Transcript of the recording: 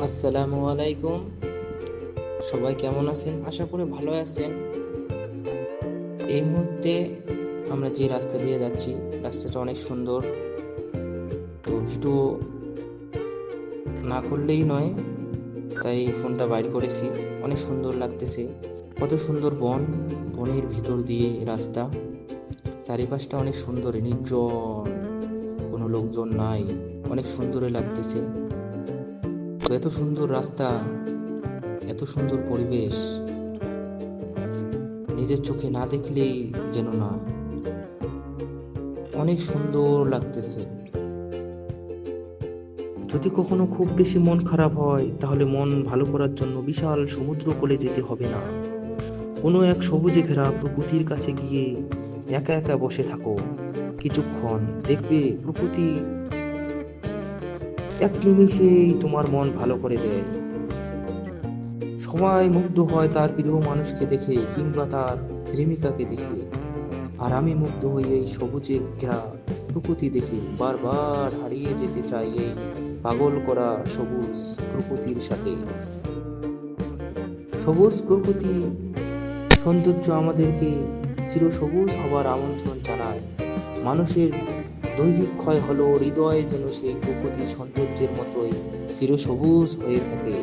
আসসালামু আলাইকুম। সবাই কেমন আছেন? আশা করি ভালো আছেন। এই মুহূর্তে আমরা যে রাস্তা দিয়ে যাচ্ছি, রাস্তাটা অনেক সুন্দর। তো ভিডিও না করলেই নয়, তাই ফোনটা বাইর করেছি। অনেক সুন্দর লাগতেছে। কত সুন্দর বন, বনের ভিতর দিয়ে রাস্তা। চারিপাশটা অনেক সুন্দর, নির্জন। কোনো লোকজন নাই। অনেক সুন্দরই লাগতেছে। তো এত সুন্দর রাস্তা, এত সুন্দর পরিবেশ, নিজের চোখে না দেখলেই যেন না। অনেক সুন্দর লাগতেছে। যদি কখনো খুব বেশি মন খারাপ হয়, তাহলে মন ভালো করার জন্য বিশাল সমুদ্র কোলে যেতে হবে না। কোনো এক সবুজে ঘেরা প্রকৃতির কাছে গিয়ে একা একা বসে থাকো। কিছুক্ষণ দেখবে প্রকৃতি এক নিমিষেই তোমার মন ভালো করে দেয়। সবাই মুগ্ধ হয় তার প্রিয় মানুষকে দেখে কিংবা তার প্রেমিকাকে দেখে। আর আমি মুগ্ধ হই এই সবুজে ঘেরা প্রকৃতি দেখে বারবার হারিয়ে যেতে চাই এই পাগল করা সবুজ প্রকৃতির সাথে। সবুজ প্রকৃতি, সৌন্দর্য আমাদেরকে চিরসবুজ হবার আমন্ত্রণ জানায়। মানুষের দৈহিক ক্ষয় হলো হৃদয় যেন সেই প্রকৃতি সৌন্দর্যের মতোই চিরসবুজ হয়ে থাকে।